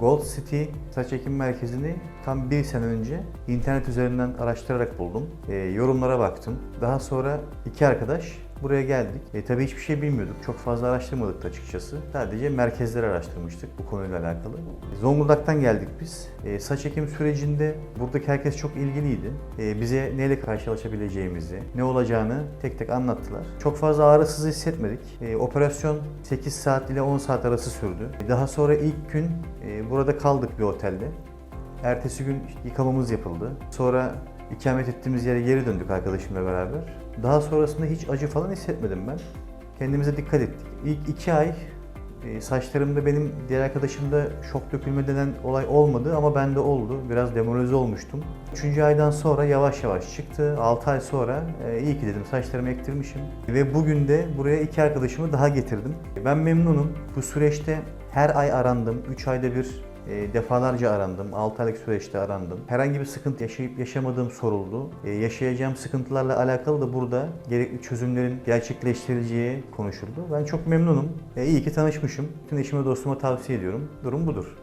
Gold City saç ekim merkezini tam bir sene önce internet üzerinden araştırarak buldum. E, yorumlara baktım. Daha sonra iki arkadaş buraya geldik. E, tabii hiçbir şey bilmiyorduk. Çok fazla araştırmadık da açıkçası. Sadece merkezleri araştırmıştık bu konuyla alakalı. Zonguldak'tan geldik biz. E, saç ekim sürecinde buradaki herkes çok ilgiliydi. E, bize neyle karşılaşabileceğimizi, ne olacağını tek tek anlattılar. Çok fazla ağrısız hissetmedik. E, operasyon 8 saat ile 10 saat arası sürdü. Daha sonra ilk gün e, burada kaldık bir otelde. Ertesi gün yıkamamız yapıldı. Sonra ikamet ettiğimiz yere geri döndük arkadaşımla beraber. Daha sonrasında hiç acı falan hissetmedim ben. Kendimize dikkat ettik. İlk iki ay e, saçlarımda benim diğer arkadaşımda şok dökülme denen olay olmadı ama bende oldu. Biraz demoralize olmuştum. Üçüncü aydan sonra yavaş yavaş çıktı. 6 ay sonra e, iyi ki dedim saçlarımı ektirmişim. Ve bugün de buraya iki arkadaşımı daha getirdim. Ben memnunum. Bu süreçte her ay arandım. 3 ayda bir e, defalarca arandım. 6 aylık süreçte arandım. Herhangi bir sıkıntı yaşayıp yaşamadığım soruldu. E, yaşayacağım sıkıntılarla alakalı da burada gerekli çözümlerin gerçekleştirileceği konuşuldu. Ben çok memnunum. E, iyi ki tanışmışım. Bütün eşime dostuma tavsiye ediyorum. Durum budur.